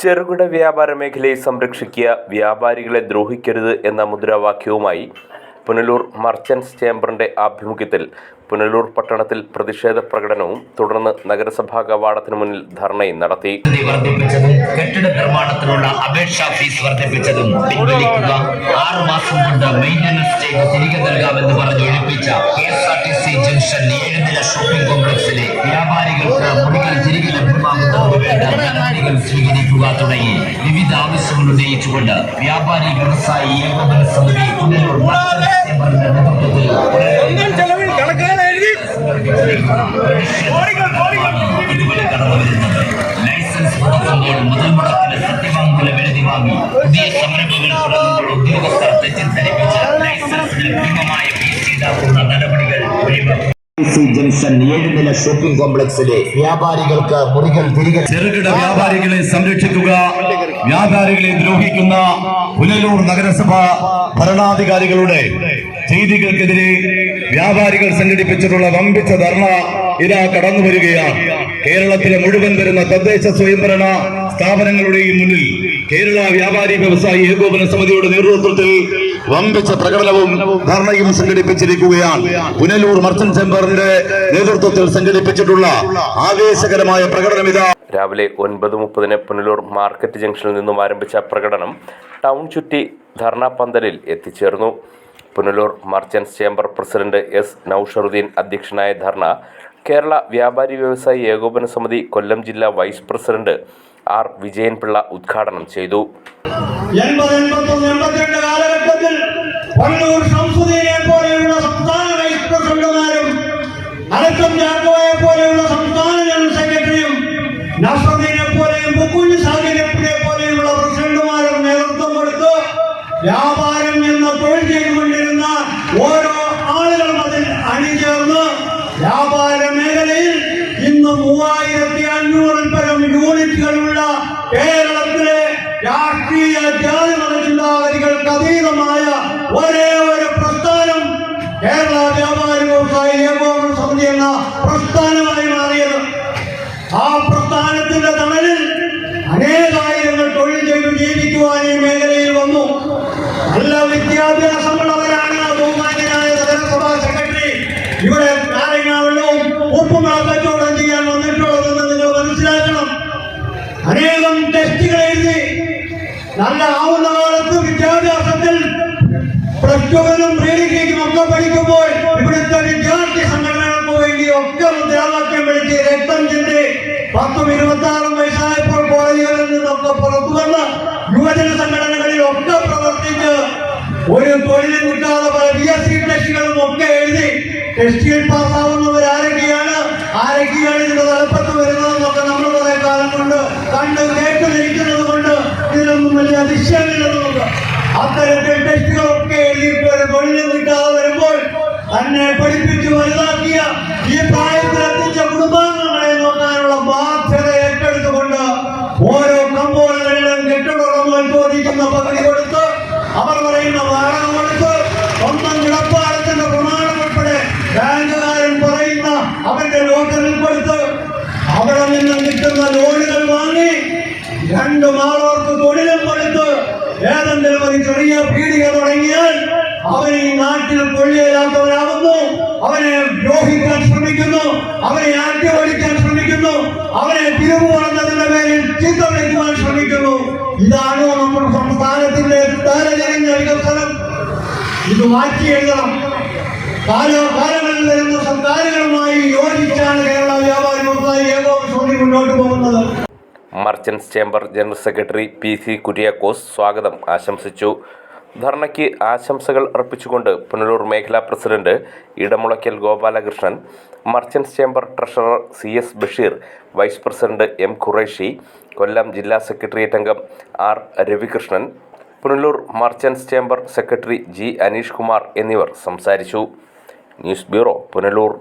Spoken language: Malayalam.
ചെറുകിട വ്യാപാര മേഖലയെ സംരക്ഷിക്കുക വ്യാപാരികളെ ദ്രോഹിക്കരുത് എന്ന മുദ്രാവാക്യവുമായി പുനലൂർ മർച്ചൻസ് ചേംബറിന്റെ ആഭിമുഖ്യത്തിൽ പുനലൂർ പട്ടണത്തിൽ പ്രതിഷേധ പ്രകടനവും തുടർന്ന് നഗരസഭാ കവാടത്തിന് മുന്നിൽ ധർണയും നടത്തി. കെട്ടിട നിർമ്മാണത്തിനുള്ള അപേക്ഷാ ഫീസ് വർദ്ധിപ്പിച്ചതും പിൻവലിക്കുക. ആറു മാസം കൊണ്ട് മെയിന്റനൻസ് ചെയ്ത് തിരികെ നൽകാമെന്ന് പറഞ്ഞ് ഒഴിപ്പിച്ച K S R T C junction ഏഴുനില shopping കോംപ്ലക്സിലെ വ്യാപാരികൾക്ക് മുടികൾ തിരികെ ലഭ്യമാകുന്നതിന് വേണ്ട. നടപടികൾ സ്വീകരിക്കുക തുടങ്ങി. വിവിധ ആവശ്യങ്ങൾ ഉന്നയിച്ചുകൊണ്ട് വ്യാപാരി വ്യവസായി ഏകോപന സമിതി പുനലൂർ നേതൃത്വത്തിൽ ലൈസൻസ് പുതുക്കുമ്പോൾ മുതൽ മുടക്കിന് സത്യവാങ്മൂലം എഴുതി വാങ്ങി. പുതിയ സംരംഭങ്ങൾ തുടങ്ങുമ്പോൾ ഉദ്യോഗസ്ഥർ തെറ്റിദ്ധരിപ്പിച്ച് ലൈസൻസിന് ഭീമമായ ഷോപ്പിംഗ് കോംപ്ലക്സിലെ വ്യാപാരികൾക്ക് മുറികൾ തിരികെ ചെറുകിട വ്യാപാരികളെ സംരക്ഷിക്കുക വ്യാപാരികളെ ദ്രോഹിക്കുന്ന പുനലൂർ നഗരസഭ ഭരണാധികാരികളുടെ ചെയ്തികൾക്കെതിരെ വ്യാപാരികൾ സംഘടിപ്പിച്ചിട്ടുള്ള വമ്പിച്ച ധർണ ഇതാ കടന്നു വരികയാണ്. കേരളത്തിലെ മുഴുവൻ വരുന്ന തദ്ദേശ സ്വയംഭരണ സ്ഥാപനങ്ങളുടെയും മുന്നിൽ കേരള വ്യാപാരി വ്യവസായി ഏകോപന സമിതിയുടെ നേതൃത്വത്തിൽ വമ്പിച്ച പ്രകടനവും ധർണയും സംഘടിപ്പിച്ചിരിക്കുകയാണ്. പുനലൂർ മർച്ചന്റ് ചേംബറിന്റെ നേതൃത്വത്തിൽ സംഘടിപ്പിച്ചിട്ടുള്ള ആവേശകരമായ പ്രകടനം ഇതാ. രാവിലെ ഒൻപത് മുപ്പതിന് പുനലൂർ മാർക്കറ്റ് ജംഗ്ഷനിൽ നിന്നും ആരംഭിച്ച പ്രകടനം ടൗൺ ചുറ്റി ധർണാ പന്തലിൽ എത്തിച്ചേർന്നു. Punalur merchants chamber president S Nausharuddin അധ്യക്ഷനായ ധർണ കേരള വ്യാപാരി വ്യവസായി ഏകോപന സമിതി കൊല്ലം ജില്ലാ vice president R Vijayan Pillai ഉദ്ഘാടനം ചെയ്തു. എൺപത് എൺപത്തൊന്ന് നേതൃത്വം കാലഘട്ടത്തിൽ പള്ളൂർ അതീതമായ ഒരേ ഒരു പ്രസ്ഥാനം കേരള വ്യാപാരി വ്യവസായി ഏകോപന സമിതി എന്ന പ്രസ്ഥാനമായി മാറിയത്. ആ പ്രസ്ഥാനത്തിന്റെ തണലിൽ അനേകായിരങ്ങൾ തൊഴിൽ ചെയ്ത് ജീവിക്കുവാൻ ഈ മേഖലയിൽ വന്നു. നല്ല വിദ്യാഭ്യാസമുള്ളവരാണ് ബഹുമാന്യനായ നഗരസഭാ സെക്രട്ടറി. ഇവിടെ നല്ല ആവുന്ന കാലത്ത് വിദ്യാഭ്യാസത്തിൽ പ്ലസ് ടുവിനും ഒക്കെ പഠിക്കുമ്പോൾ ഇവിടുത്തെ വിദ്യാർത്ഥി സംഘടനകൾക്ക് വേണ്ടി ഒക്കെ മുദ്രാവാക്യം വിളിച്ച് രക്തം ചിന്തി പത്തും ഇരുപത്തി വയസ്സായപ്പോൾ കോളേജുകളിൽ നിന്നൊക്കെ പുറത്തു വന്ന് യുവജന സംഘടനകളിൽ ഒക്കെ പ്രവർത്തിച്ച് ഒരു തൊഴിൽ കിട്ടാതെ പല ബി എസ് സി ടെസ്റ്റുകളും ഒക്കെ എഴുതി ടെസ്റ്റിൽ പാസ്സാവുന്നവർ ആരൊക്കെയാണ് ആരൊക്കെയാണ് ഇതിന്റെ തലപ്പത്ത് അതിശയമില്ലെന്നുണ്ട് അത്തരത്തിൽ ടെസ്റ്റുകളൊക്കെ എഴുതിയിട്ട് കിട്ടാതെ വരുമ്പോൾ തന്നെ പഠിപ്പിച്ച് വലുതാക്കിയ ഈ പ്രായത്തിലെത്തിച്ച കുടുംബാംഗങ്ങളെ നോക്കാനുള്ള അവൻ ഈ നാട്ടിൽ കൊള്ളിയില്ലാത്തവരാകുന്നു അവനെ ദ്രോഹിക്കാൻ ശ്രമിക്കുന്നു. അവനെ ആട്ടി ഓടിക്കാൻ ശ്രമിക്കുന്നു. അവനെ പറഞ്ഞതിന്റെ പേരിൽ ചീത്ത വിളിക്കുവാൻ ശ്രമിക്കുന്നു. ഇതാണോ നമ്മുടെ സംസ്ഥാനത്തിന്റെ തലതിരിഞ്ഞ വികസനം ഇത് മാറ്റി എഴുതണം. കാലകാലങ്ങളിൽ വരുന്ന സർക്കാരുകളുമായി യോജിച്ചാണ് കേരള വ്യാപാരി വ്യവസായി ഏകോപന മുന്നോട്ട് പോകുന്നത്. Merchants chamber general secretary P C Kuriakose സ്വാഗതം. ആശംസിച്ചു. ധർണയ്ക്ക് ആശംസകൾ അർപ്പിച്ചുകൊണ്ട് പുനലൂർ മേഖലാ president Edamulackal Gopalakrishnan merchants chamber treasurer C S Basheer vice president M Qureshi Kollam ജില്ലാ സെക്രട്ടേറിയറ്റ് അംഗം R Ravikrishnan Punalur merchants chamber secretary G Aneesh Kumar എന്നിവർ സംസാരിച്ചു. News bureau Punalur.